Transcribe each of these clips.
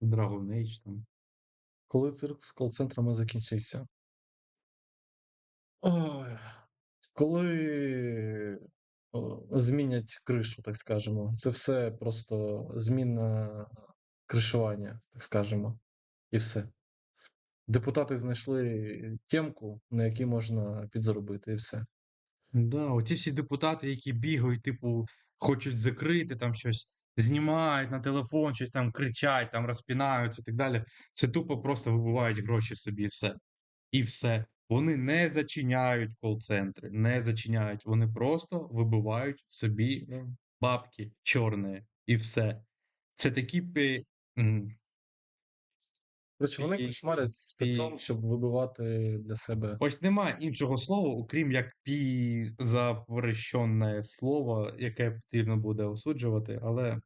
Dragon Age там. Коли цирк з кол-центрами закінчився? Ой, коли змінять кришу, так скажемо. Це все просто зміна кришування, так скажемо, і все. Депутати знайшли темку, на якій можна підзаробити, і все. Да, оці всі депутати, які бігають, типу, хочуть закрити там щось, знімають на телефон, щось там кричать, там розпинаються і так далі. Це тупо просто вибивають гроші собі і все. І все. Вони не зачиняють кол-центри, не зачиняють. Вони просто вибивають собі Ну, бабки чорні і все. Це такі м, Коротше, вони кошмарять спецом, і- щоб вибивати для себе. Ось немає іншого слова, окрім як пі запрещене слово, яке потрібно буде осуджувати, але.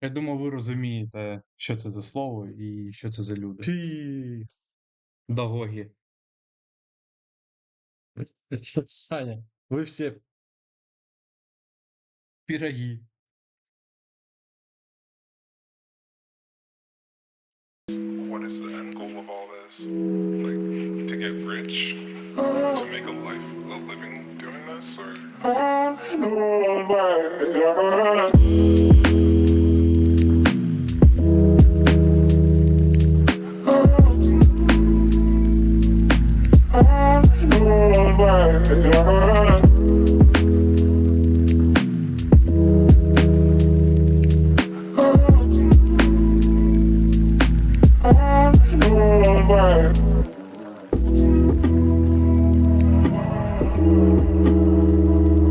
Я думаю, ви розумієте, що це за слово і що це за люди. Пі. Дагоги. Саня, ви всі Піраги. what is the end goal of all this? Like to get rich, to make a life, a living doing this, or Bye.